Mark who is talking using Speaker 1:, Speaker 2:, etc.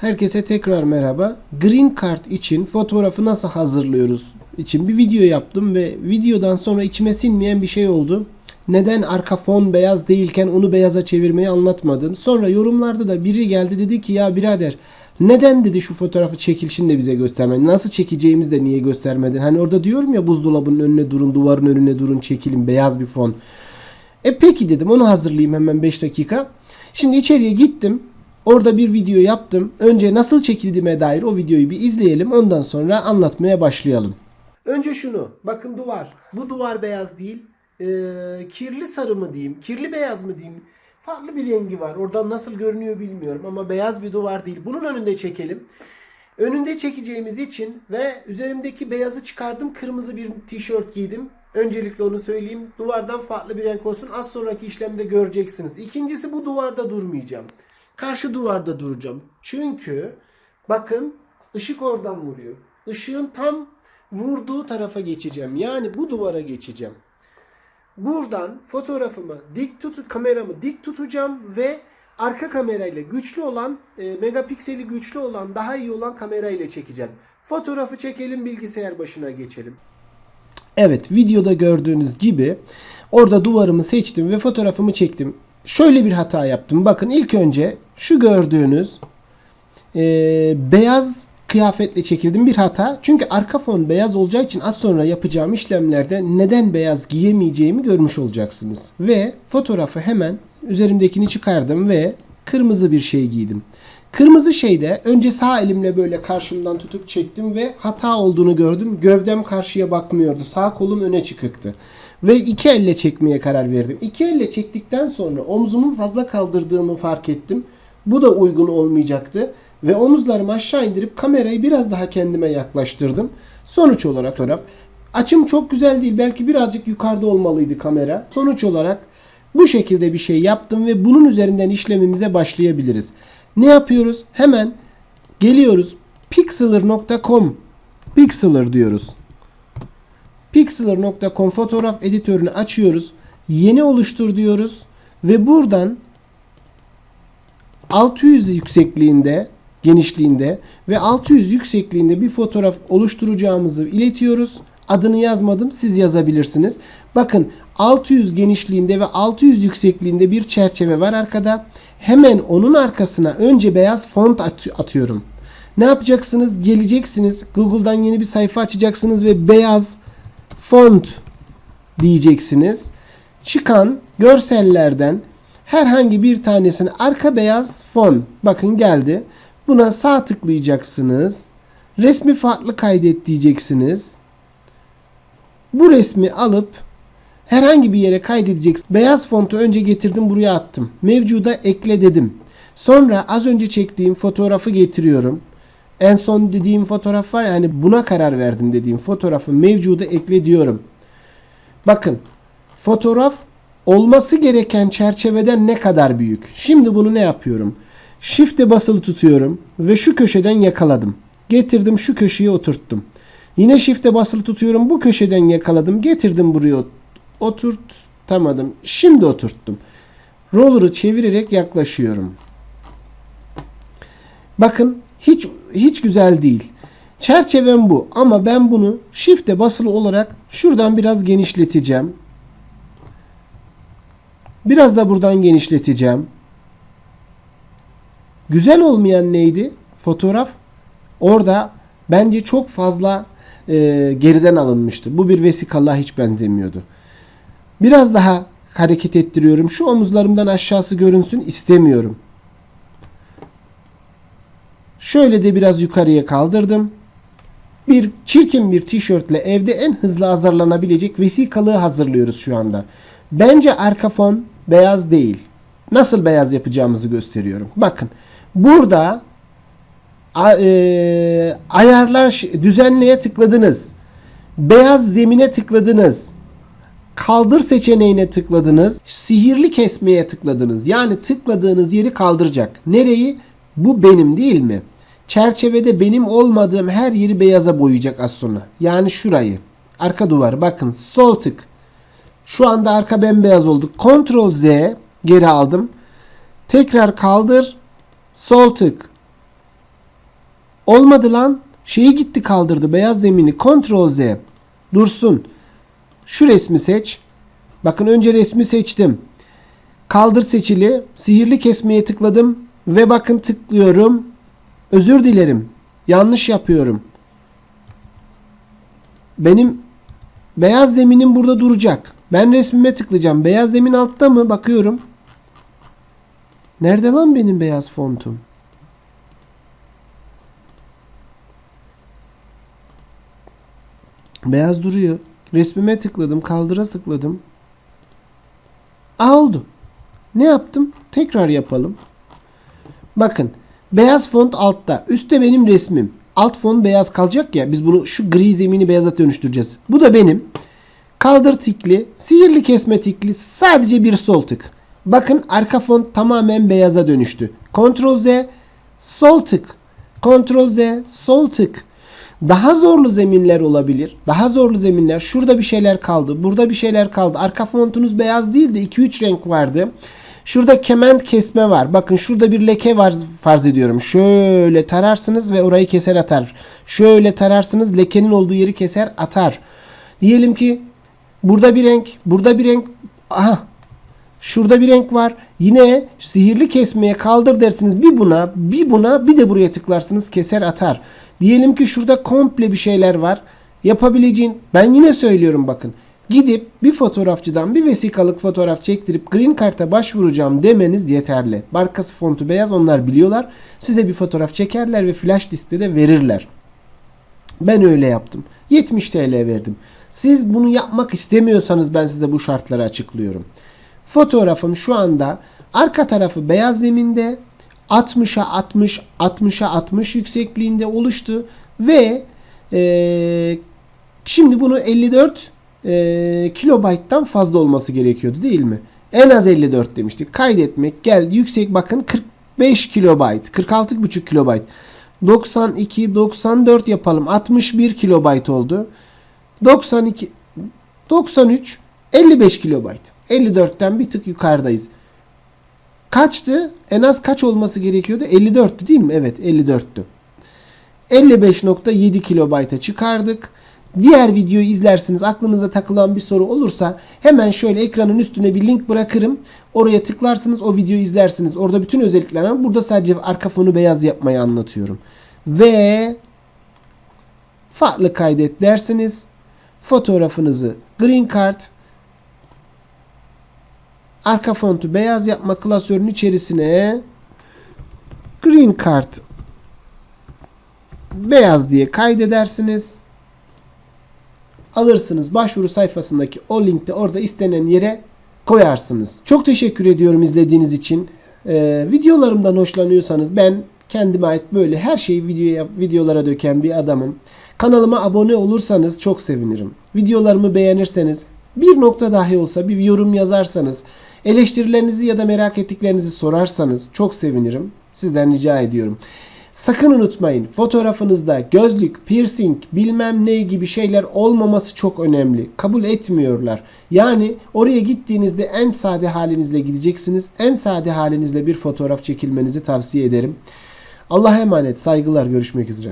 Speaker 1: Herkese tekrar merhaba. Green Card için fotoğrafı nasıl hazırlıyoruz için bir video yaptım ve videodan sonra içime sinmeyen bir şey oldu. Neden arka fon beyaz değilken onu beyaza çevirmeyi anlatmadım. Sonra yorumlarda da biri geldi dedi ki ya birader neden dedi şu fotoğrafı çekilişini de bize göstermedin. Nasıl çekeceğimizi de niye göstermedin. Hani orada diyorum ya buzdolabının önüne durun, duvarın önüne durun, çekilin beyaz bir fon. E peki dedim onu hazırlayayım hemen 5 dakika. Şimdi içeriye gittim. Orada bir video yaptım. Önce nasıl çekildiğime dair o videoyu bir izleyelim. Ondan sonra anlatmaya başlayalım. Önce şunu. Bakın duvar. Bu duvar beyaz değil. Ee, kirli sarı mı diyeyim? Kirli beyaz mı diyeyim? Farklı bir rengi var. Oradan nasıl görünüyor bilmiyorum ama beyaz bir duvar değil. Bunun önünde çekelim. Önünde çekeceğimiz için ve üzerimdeki beyazı çıkardım. Kırmızı bir tişört giydim. Öncelikle onu söyleyeyim. Duvardan farklı bir renk olsun. Az sonraki işlemde göreceksiniz. İkincisi bu duvarda durmayacağım. Karşı duvarda duracağım. Çünkü bakın ışık oradan vuruyor. Işığın tam vurduğu tarafa geçeceğim. Yani bu duvara geçeceğim. Buradan fotoğrafımı dik tut kameramı dik tutacağım ve arka kamerayla güçlü olan e, megapikseli güçlü olan daha iyi olan kamerayla çekeceğim. Fotoğrafı çekelim bilgisayar başına geçelim. Evet videoda gördüğünüz gibi orada duvarımı seçtim ve fotoğrafımı çektim. Şöyle bir hata yaptım. Bakın ilk önce şu gördüğünüz e, beyaz kıyafetle çekildim bir hata. Çünkü arka fon beyaz olacağı için az sonra yapacağım işlemlerde neden beyaz giyemeyeceğimi görmüş olacaksınız. Ve fotoğrafı hemen üzerimdekini çıkardım ve kırmızı bir şey giydim. Kırmızı şeyde önce sağ elimle böyle karşımdan tutup çektim ve hata olduğunu gördüm. Gövdem karşıya bakmıyordu. Sağ kolum öne çıkıktı. Ve iki elle çekmeye karar verdim. İki elle çektikten sonra omzumu fazla kaldırdığımı fark ettim. Bu da uygun olmayacaktı. Ve omuzlarımı aşağı indirip kamerayı biraz daha kendime yaklaştırdım. Sonuç olarak fotoğraf. Açım çok güzel değil. Belki birazcık yukarıda olmalıydı kamera. Sonuç olarak bu şekilde bir şey yaptım ve bunun üzerinden işlemimize başlayabiliriz. Ne yapıyoruz? Hemen geliyoruz. Pixlr.com Pixlr diyoruz. Pixlr.com fotoğraf editörünü açıyoruz. Yeni oluştur diyoruz. Ve buradan 600 yüksekliğinde genişliğinde ve 600 yüksekliğinde bir fotoğraf oluşturacağımızı iletiyoruz. Adını yazmadım. Siz yazabilirsiniz. Bakın 600 genişliğinde ve 600 yüksekliğinde bir çerçeve var arkada. Hemen onun arkasına önce beyaz font at- atıyorum. Ne yapacaksınız? Geleceksiniz. Google'dan yeni bir sayfa açacaksınız ve beyaz font diyeceksiniz. Çıkan görsellerden herhangi bir tanesini arka beyaz fon bakın geldi. Buna sağ tıklayacaksınız. Resmi farklı kaydet diyeceksiniz. Bu resmi alıp herhangi bir yere kaydedeceksiniz. Beyaz fontu önce getirdim buraya attım. Mevcuda ekle dedim. Sonra az önce çektiğim fotoğrafı getiriyorum. En son dediğim fotoğraf var ya hani buna karar verdim dediğim fotoğrafı mevcuda ekle diyorum. Bakın fotoğraf olması gereken çerçeveden ne kadar büyük. Şimdi bunu ne yapıyorum? Shift'e basılı tutuyorum ve şu köşeden yakaladım. Getirdim şu köşeye oturttum. Yine Shift'e basılı tutuyorum bu köşeden yakaladım. Getirdim buraya oturtamadım. Şimdi oturttum. Roller'ı çevirerek yaklaşıyorum. Bakın hiç hiç güzel değil. Çerçevem bu ama ben bunu Shift'e basılı olarak şuradan biraz genişleteceğim. Biraz da buradan genişleteceğim. Güzel olmayan neydi? Fotoğraf orada bence çok fazla e, geriden alınmıştı. Bu bir vesikalığa hiç benzemiyordu. Biraz daha hareket ettiriyorum. Şu omuzlarımdan aşağısı görünsün istemiyorum. Şöyle de biraz yukarıya kaldırdım. Bir çirkin bir tişörtle evde en hızlı hazırlanabilecek vesikalığı hazırlıyoruz şu anda. Bence arka fon beyaz değil. Nasıl beyaz yapacağımızı gösteriyorum. Bakın burada e, ayarlar düzenleye tıkladınız. Beyaz zemine tıkladınız. Kaldır seçeneğine tıkladınız. Sihirli kesmeye tıkladınız. Yani tıkladığınız yeri kaldıracak. Nereyi? Bu benim değil mi? Çerçevede benim olmadığım her yeri beyaza boyayacak az sonra. Yani şurayı. Arka duvarı. Bakın sol tık. Şu anda arka bembeyaz oldu. Ctrl Z geri aldım. Tekrar kaldır. Sol tık. Olmadı lan. Şeyi gitti kaldırdı beyaz zemini. Ctrl Z. Dursun. Şu resmi seç. Bakın önce resmi seçtim. Kaldır seçili. Sihirli kesmeye tıkladım. Ve bakın tıklıyorum. Özür dilerim. Yanlış yapıyorum. Benim beyaz zeminim burada duracak. Ben resmime tıklayacağım. Beyaz zemin altta mı? Bakıyorum. Nerede lan benim beyaz fontum? Beyaz duruyor. Resmime tıkladım. Kaldıra tıkladım. Aa oldu. Ne yaptım? Tekrar yapalım. Bakın. Beyaz font altta. Üstte benim resmim. Alt fon beyaz kalacak ya. Biz bunu şu gri zemini beyaza dönüştüreceğiz. Bu da benim. Kaldır tikli. Sihirli kesme tikli. Sadece bir sol tık. Bakın arka fon tamamen beyaza dönüştü. Ctrl Z. Sol tık. Ctrl Z. Sol tık. Daha zorlu zeminler olabilir. Daha zorlu zeminler. Şurada bir şeyler kaldı. Burada bir şeyler kaldı. Arka fontunuz beyaz değildi. 2-3 renk vardı. Şurada kement kesme var. Bakın şurada bir leke var farz ediyorum. Şöyle tararsınız ve orayı keser atar. Şöyle tararsınız lekenin olduğu yeri keser atar. Diyelim ki burada bir renk, burada bir renk. Aha. Şurada bir renk var. Yine sihirli kesmeye kaldır dersiniz. Bir buna, bir buna, bir de buraya tıklarsınız keser atar. Diyelim ki şurada komple bir şeyler var. Yapabileceğin ben yine söylüyorum bakın. Gidip bir fotoğrafçıdan bir vesikalık fotoğraf çektirip green card'a başvuracağım demeniz yeterli. Markası fontu beyaz onlar biliyorlar. Size bir fotoğraf çekerler ve flash listede verirler. Ben öyle yaptım. 70 TL verdim. Siz bunu yapmak istemiyorsanız ben size bu şartları açıklıyorum. Fotoğrafım şu anda arka tarafı beyaz zeminde 60'a 60 60'a 60 yüksekliğinde oluştu ve eee, şimdi bunu 54 eee kilobayttan fazla olması gerekiyordu değil mi? En az 54 demiştik. Kaydetmek geldi yüksek bakın 45 kilobayt 46,5 kilobayt 92 94 yapalım 61 kilobayt oldu. 92 93 55 kilobayt. 54'ten bir tık yukarıdayız. Kaçtı? En az kaç olması gerekiyordu? 54'tü değil mi? Evet 54'tü. 55.7 kilobayta çıkardık. Diğer videoyu izlersiniz. Aklınıza takılan bir soru olursa hemen şöyle ekranın üstüne bir link bırakırım. Oraya tıklarsınız o videoyu izlersiniz. Orada bütün özellikler ama burada sadece arka fonu beyaz yapmayı anlatıyorum. Ve farklı kaydet dersiniz. Fotoğrafınızı green card arka fontu beyaz yapma klasörünün içerisine green card beyaz diye kaydedersiniz. Alırsınız başvuru sayfasındaki o linkte orada istenen yere koyarsınız. Çok teşekkür ediyorum izlediğiniz için. Ee, videolarımdan hoşlanıyorsanız ben kendime ait böyle her şeyi videoya, videolara döken bir adamım. Kanalıma abone olursanız çok sevinirim. Videolarımı beğenirseniz bir nokta dahi olsa bir yorum yazarsanız eleştirilerinizi ya da merak ettiklerinizi sorarsanız çok sevinirim. Sizden rica ediyorum. Sakın unutmayın fotoğrafınızda gözlük, piercing, bilmem ne gibi şeyler olmaması çok önemli. Kabul etmiyorlar. Yani oraya gittiğinizde en sade halinizle gideceksiniz. En sade halinizle bir fotoğraf çekilmenizi tavsiye ederim. Allah'a emanet. Saygılar. Görüşmek üzere.